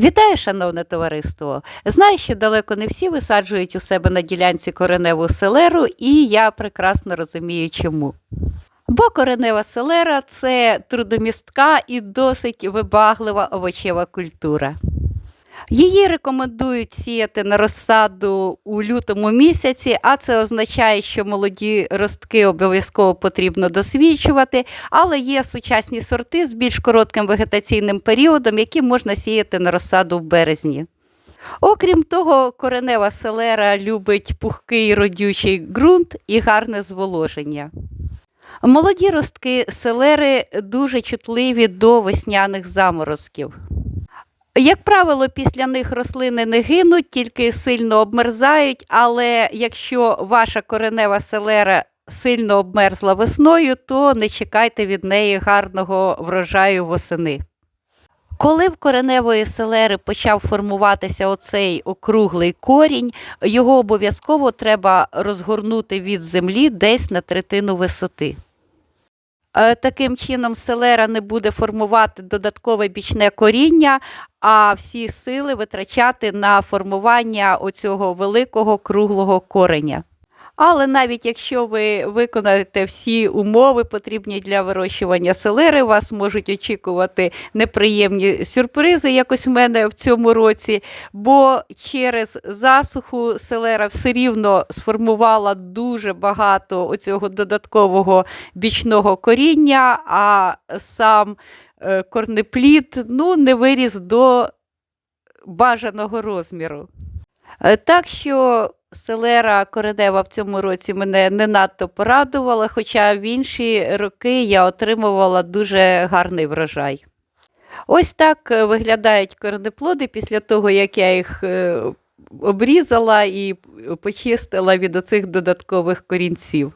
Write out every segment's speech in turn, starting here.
Вітаю, шановне товариство! Знаю, що далеко не всі висаджують у себе на ділянці кореневу селеру, і я прекрасно розумію, чому. Бо коренева селера це трудомістка і досить вибаглива овочева культура. Її рекомендують сіяти на розсаду у лютому місяці, а це означає, що молоді ростки обов'язково потрібно досвідчувати, але є сучасні сорти з більш коротким вегетаційним періодом, які можна сіяти на розсаду в березні. Окрім того, коренева селера любить пухкий родючий ґрунт і гарне зволоження. Молоді ростки селери дуже чутливі до весняних заморозків. Як правило, після них рослини не гинуть, тільки сильно обмерзають, але якщо ваша коренева селера сильно обмерзла весною, то не чекайте від неї гарного врожаю восени. Коли в кореневої селери почав формуватися оцей округлий корінь, його обов'язково треба розгорнути від землі десь на третину висоти. Е, Таким чином, селера не буде формувати додаткове бічне коріння, а всі сили витрачати на формування оцього великого круглого кореня. Але навіть якщо ви виконаєте всі умови, потрібні для вирощування селери, вас можуть очікувати неприємні сюрпризи, якось в мене в цьому році, бо через засуху селера все рівно сформувала дуже багато оцього додаткового бічного коріння, а сам е, корнеплід ну, не виріс до бажаного розміру. Е, Так що селера коренева в цьому році мене не надто порадувала, хоча в інші роки я отримувала дуже гарний врожай. Ось так е, виглядають коренеплоди після того, як я їх е, обрізала і почистила від оцих додаткових корінців.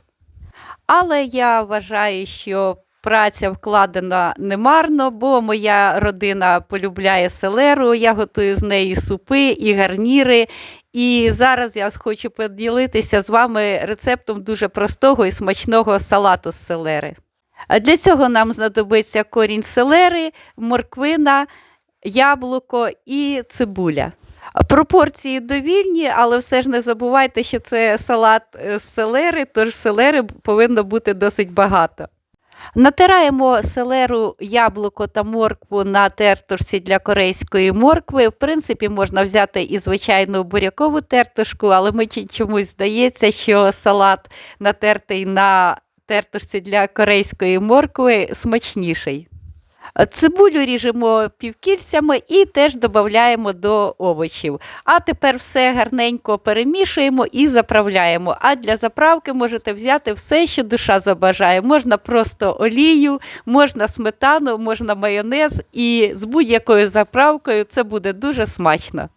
Але я вважаю, що праця вкладена немарно, бо моя родина полюбляє селеру, я готую з неї супи і гарніри. І зараз я хочу поділитися з вами рецептом дуже простого і смачного салату з селери. Для цього нам знадобиться корінь селери, морквина, яблуко і цибуля. Пропорції довільні, але все ж не забувайте, що це салат е, з селери, тож селери повинно бути досить багато. Натираємо селеру, яблуко та моркву на тертушці для корейської моркви. В принципі, можна взяти і звичайну бурякову тертушку, але мені чомусь здається, що салат натертий на тертушці для корейської моркви смачніший. Цибулю ріжемо півкільцями і теж додаємо до овочів. А тепер все гарненько перемішуємо і заправляємо. А для заправки можете взяти все, що душа забажає. Можна просто олію, можна сметану, можна майонез, і з будь-якою заправкою це буде дуже смачно.